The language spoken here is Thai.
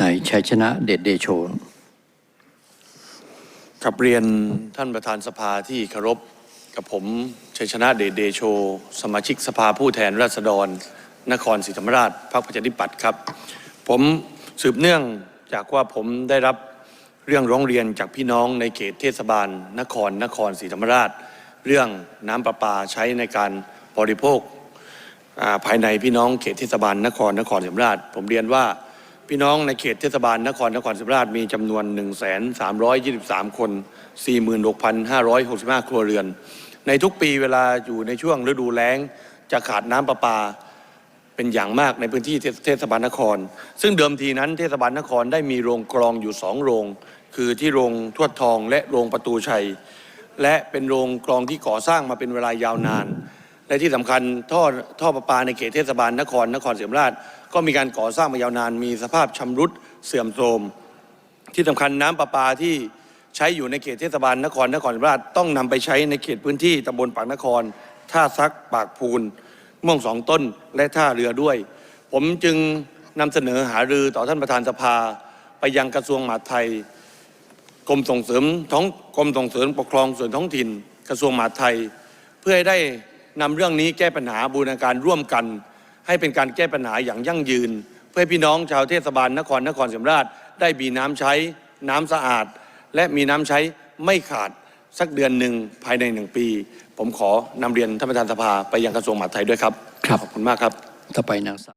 นายชัยชนะเดชเดโชกับเรียนท่านประธานสภาที่เคารพกับผมชัยชนะเดชเดโช สมาชิกสภาผู้แทนราษฎร นครศรีธรรมราชพรรคประชาธิปัตย์ครับ ผมสืบเนื่องจากว่าผมได้รับเรื่องร้องเรียนจากพี่น้องในเขตเทศบาล นครนครศรีธรรมราช เรื่องน้ำประปาใช้ในการบริโภคภายในพี่น้องเขตเทศบาลนครนครศรีธรรมราช ผมเรียนว่า พี่น้องในเขตเทศบาลนครนครศรีธรรมราชมีจำนวน 1 3 2 3 คน 46,565 ครัวเรือน ในทุกปีเวลาอยู่ในช่วงฤดูแล้ง จะขาดน้ำประปาเป็นอย่างมากในพื้นที่เทศเทศบาลนคร ซึ่งเดิมทีนั้นเทศบาลนครได้มีโรงกรองอยู่สองโรง คือที่โรงทวดทองและโรงประตูชัย และเป็นโรงกรองที่ก่อสร้างมาเป็นเวลายาวนาน และที่สำคัญท่อท่อประปาในเขตเทศบาลนครนครศรีธรรมราช ก็มีการก่อสร้างมายาวนาน มีสภาพชำรุดเสื่อมโทรม ที่สำคัญน้ำประปาที่ใช้อยู่ในเขตเทศบาลนครนครศรีธรรมราชต้องนำไปใช้ในเขตพื้นที่ตำบลปากนคร ท่าซักปากพูนม่วงสองต้นและท่าเรือด้วย ผมจึงนำเสนอหารือต่อท่านประธานสภา ไปยังกระทรวงมหาดไทยกรมส่งเสริมท้องกรมส่งเสริมปกครองส่วนท้องถิ่น กระทรวงมหาดไทย เพื่อให้ได้ นำเรื่องนี้แก้ปัญหาบูรณาการร่วมกัน ให้เป็นการแก้ปัญหาอย่างยั่งยืน เพื่อให้พี่น้องชาวเทศบาลนครนครศรีธรรมราช ได้มีน้ำใช้น้ำสะอาด และมีน้ำใช้ไม่ขาดสักเดือนหนึ่งภายในหนึ่งปี ผมขอนำเรียนท่านประธานสภาไปยังกระทรวงมหาดไทยด้วยครับ ครับ ขอบคุณมากครับ ต่อไปนางสาว